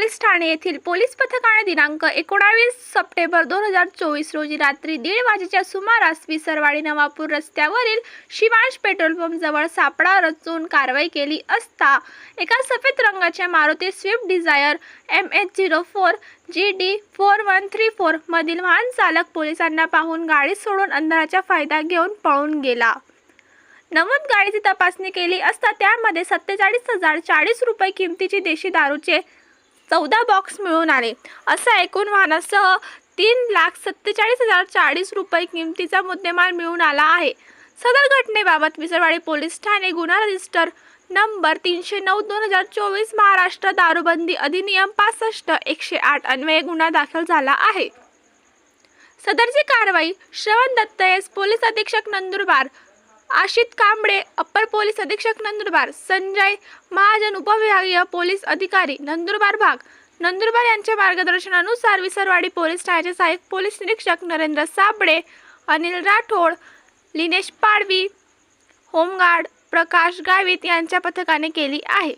ठाणे येथील पोलीस पथकाने दिनांक एकोणावीस सप्टेंबर दोन हजार चोवीस रोजी रात्री दीड वाजेच्या सुमारास विसरवाडी नवापूर रस्त्यावरील शिवांश पेट्रोल पंप जवळ सापळा रचून कारवाई केली असता एका सफेद रंगाच्या Maruti Swift Dzire M H zero four G D four one three four मधील वाहन चालक पोलिसांना पाहून गाडी सोडून अंधाराचा फायदा घेऊन पळून गेला. नमूद गाडीची तपासणी केली असता त्यामध्ये सत्तेचाळीस हजार चाळीस रुपये किमतीची देशी दारूचे चौदा बॉक्स मिळून आले. असं एकूण वाहनासह तीन लाख सत्तेचाळीस हजार चाळीस रुपये किमतीचा मुद्देमाल मिळून आला आहे. सदर घटनेबाबत विसरवाडी पोलीस ठाणे गुन्हा रजिस्टर नंबर तीनशे नऊ दोन हजार चोवीस महाराष्ट्र दारूबंदी अधिनियम पासष्ट एकशे आठ अन्वये गुन्हा दाखल झाला आहे. सदरची कारवाई श्रवण दत्त एस पोलीस अधीक्षक नंदुरबार आशित कांबळे अप्पर पोलीस अधीक्षक नंदुरबार संजय महाजन उपविभागीय पोलीस अधिकारी नंदुरबार भाग. नंदुरबार यांच्या मार्गदर्शनानुसार विसरवाडी पोलीस ठाण्याचे सहाय्यक पोलीस निरीक्षक नरेंद्र साबळे अनिल राठोड लिनेश पाडवी होमगार्ड प्रकाश गावित यांच्या पथकाने केली आहे.